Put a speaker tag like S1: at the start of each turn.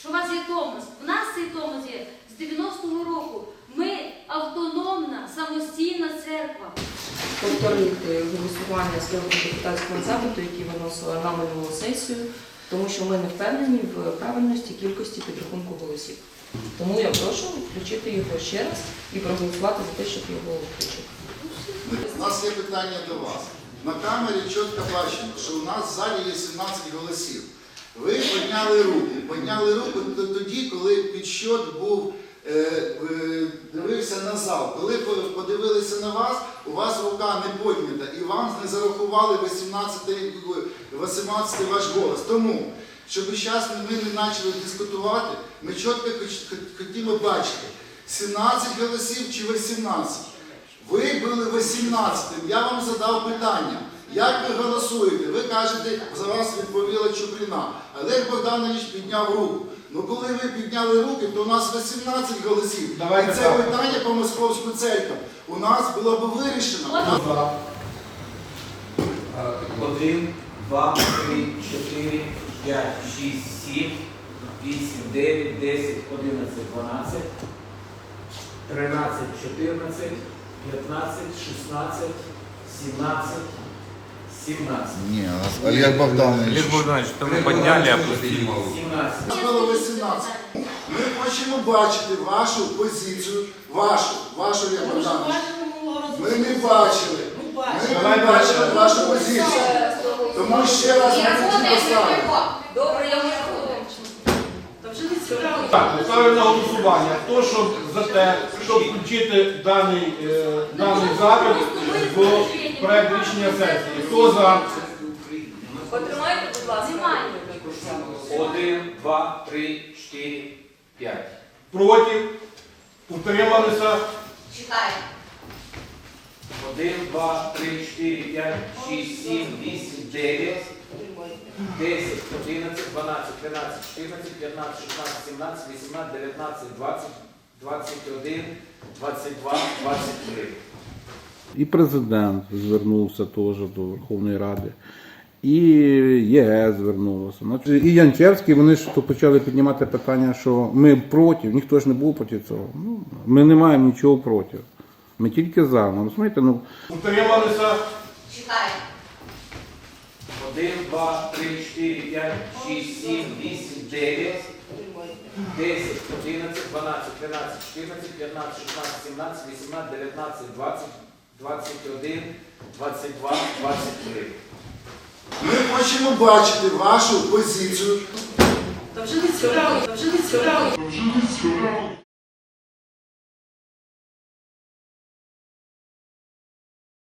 S1: що у вас є Томос. У нас цей Томос є з 90-го року. Ми автономна, самостійна церква.
S2: повторити голосування з депутатського запиту, який виносила на минулу сесію, тому що ми не впевнені в правильності кількості підрахунку голосів. Тому я прошу включити його ще раз і проголосувати за те, щоб його включити.
S3: У нас є питання до вас. На камері чітко бачимо, що у нас в залі є 17 голосів. Ви підняли руку. Підняли руку тоді, коли підсчет був, е, дивився на зал. Коли подивилися на вас, у вас рука не піднята і вам не зарахували 18, 18 ваш голос. Тому, щоб зараз ми не почали дискутувати, ми чітко хотіли бачити, 17 голосів чи 18. Ви були 18-м, я вам задав питання. Як ви голосуєте? Ви кажете, за вас відповіла Чуприна. Олег Богданович підняв руку. Ну коли ви підняли руки, то у нас 18 голосів.
S4: Давайте
S3: І це
S4: так.
S3: питання по московську церкву у нас було б вирішено.
S4: За.
S5: Один, два, три, чотири, п'ять, шість, сім, вісім, дев'ять, десять, одинадцять, дванадцять, тринадцять, чотирнадцять, п'ятнадцять, шістнадцять, сімнадцять, сімнадцять.
S3: Ні, Олег Богданович.
S6: Олег Богданович, то мы подняли, опустили.
S5: Сімнадцять.
S3: Було 18. Ми хочемо бачити вашу позицію, вашу, вашу Олег Богданович. Ми не бачили. Ми не бачили вашу позицію. Тому ще раз ми хотіли поставити.
S2: Добре, я можу.
S4: Так, ставлю на голосування. Хто щоб за те, щоб включити даний, е, даний запит в проект рішення сесії? Хто за?
S2: Потримайте, будь ласка.
S5: Один, два, три, чотири, п'ять.
S4: Проти? Утрималися?
S5: Один, два, три, чотири, п'ять, шість, сім, вісім, дев'ять, десять, одинадцять, дванадцять, тринадцять, чотирнадцять, п'ятнадцять, шістнадцять, сімнадцять, вісімнадцять, дев'ятнадцять, двадцять, двадцять один, двадцять два, двадцять три.
S7: І президент звернувся теж до Верховної Ради, і ЄС звернулося. І Янчевський, вони ж то почали піднімати питання, що ми проти, ніхто ж не був проти цього. Ну, ми не маємо нічого проти. Ми тільки за. Ну, розумієте, ну,
S4: Утрималися?
S5: Один, два, три, чотири, п'ять, шість, сім, вісім, дев'ять, десять, одинадцять, дванадцять, тринадцять, чотирнадцять, п'ятнадцять, шістнадцять, сімнадцять, вісімнадцять, дев'ятнадцять, двадцять, двадцять один, двадцять два, двадцять три.
S3: Ми хочемо бачити вашу позицію.
S2: Та вже не цього. Та вже не цього.